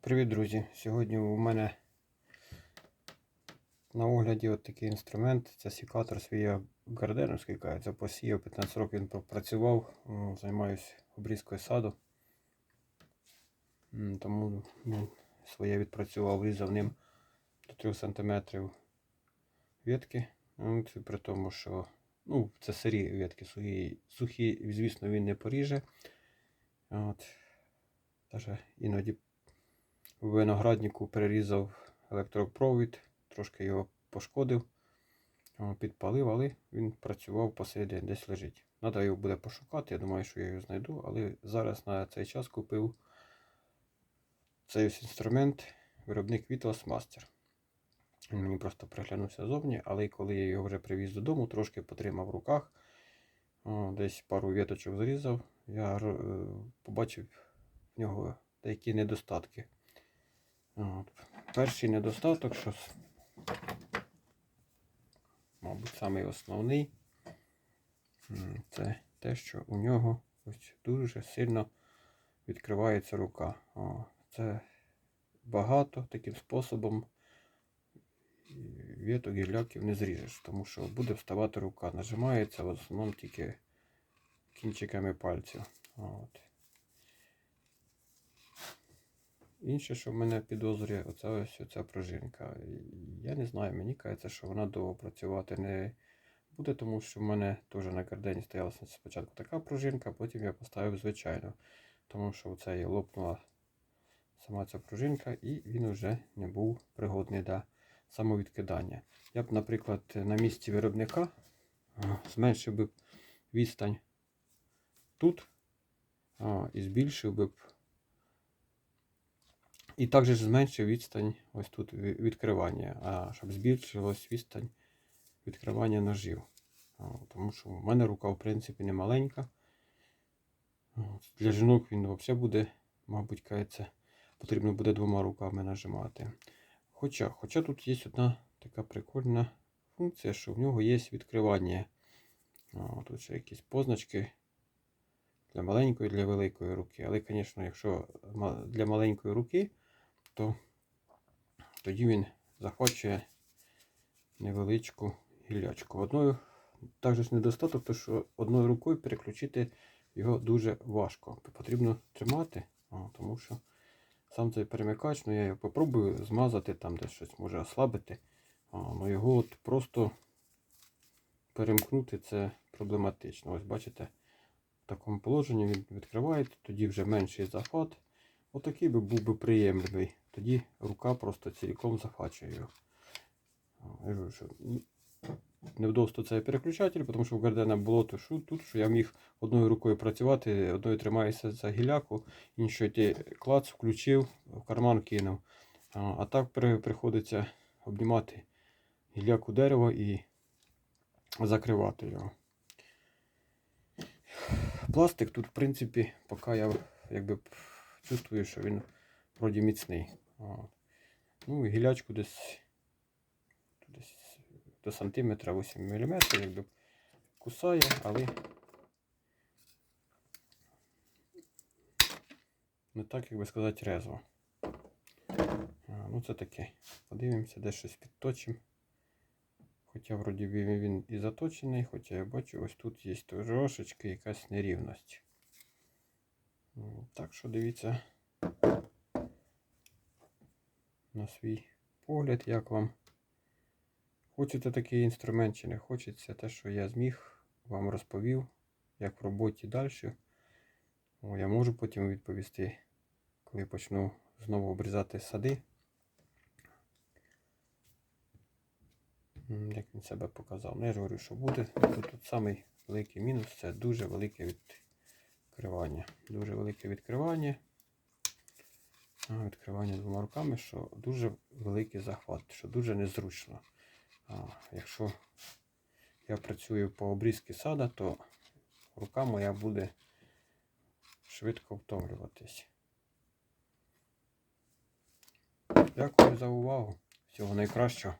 Привіт, друзі! Сьогодні у мене на огляді от такий інструмент. Це сікатор свій гарденовський, каже, посіяв 15 років він пропрацював, займаюся обрізкою саду. Тому ну, своє відпрацював, різав ним до 3 см ветки. Ну, при тому, що ну, це сирі ветки, сухі, сухі, звісно, він не поріже. От. Даже іноді винограднику перерізав електропровід, трошки його пошкодив, підпалив, але він працював посередині, десь лежить. Треба його буде пошукати, я думаю, що я його знайду, але зараз на цей час купив цей ось інструмент, виробник Vitals Master. Він мені просто приглянувся зовні, але коли я його вже привіз додому, трошки потримав в руках, десь пару віточок зрізав, я е, побачив в нього деякі недостатки. От. Перший недостаток, що, мабуть, самий основний, це те, що у нього ось дуже сильно відкривається рука. О, це багато таким способом і віток гіляків не зріжеш, тому що буде вставати рука. Нажимається в основному тільки кінчиками пальців. От. Інше, що в мене підозрює, оце ось оця пружинка. Я не знаю, мені кажеться, що вона довго працювати не буде, тому що в мене теж на кардені стояла спочатку така пружинка, потім я поставив звичайну. Тому що оце лопнула сама ця пружинка, і він вже не був пригодний для самовідкидання. Я б, наприклад, на місці виробника зменшив би відстань тут і збільшив би і також зменшив відстань ось тут відкривання, а щоб збільшилась відстань відкривання ножів. Тому що в мене рука, в принципі, не маленька. Для жінок він взагалі буде, мабуть, кається, потрібно буде двома руками нажимати. Хоча, хоча тут є одна така прикольна функція, що в нього є відкривання. Тут ще якісь позначки для маленької, для великої руки. Але, звісно, якщо для маленької руки, то тоді він захоче невеличку гілячку. Одною також недостаток, то що одною рукою переключити його дуже важко. Потрібно тримати, тому що сам цей перемикач, ну я його попробую змазати, там десь щось може ослабити. Ну його от просто перемкнути це проблематично. Ось бачите, в такому положенні він відкривається, тоді вже менший захват. Отакий би був би приємний. Тоді рука просто цілком захвачує його. Я кажу, що м, цей переключатель, тому що в Гардена було то, що тут, що я міг одною рукою працювати, одною тримаюся за гіляку, іншою ті клац включив, в карман кинув. А, так приходиться обнімати гіляку дерева і закривати його. Пластик тут, в принципі, поки я якби чувствую, що він вроді міцний. От. Ну, і гілячку десь, десь до сантиметра 8 мм, якби кусає, але не так, як би сказати, резво. Ну це таке. Подивимося, де щось підточимо. Хоча вроді він і заточений, хоча я бачу, ось тут є трошечки якась нерівність. Так що дивіться на свій погляд, як вам. Хочете такий інструмент чи не хочеться, те, що я зміг, вам розповів, як в роботі далі. Я можу потім відповісти, коли почну знову обрізати сади. Як він себе показав. Ну, я ж говорю, що буде. Тут, тут самий великий мінус це дуже велике відкривання. Дуже велике відкривання. Відкривання двома руками, що дуже великий захват, що дуже незручно. А, якщо я працюю по обрізці сада, то рука моя буде швидко втомлюватись. Дякую за увагу. Всього найкращого.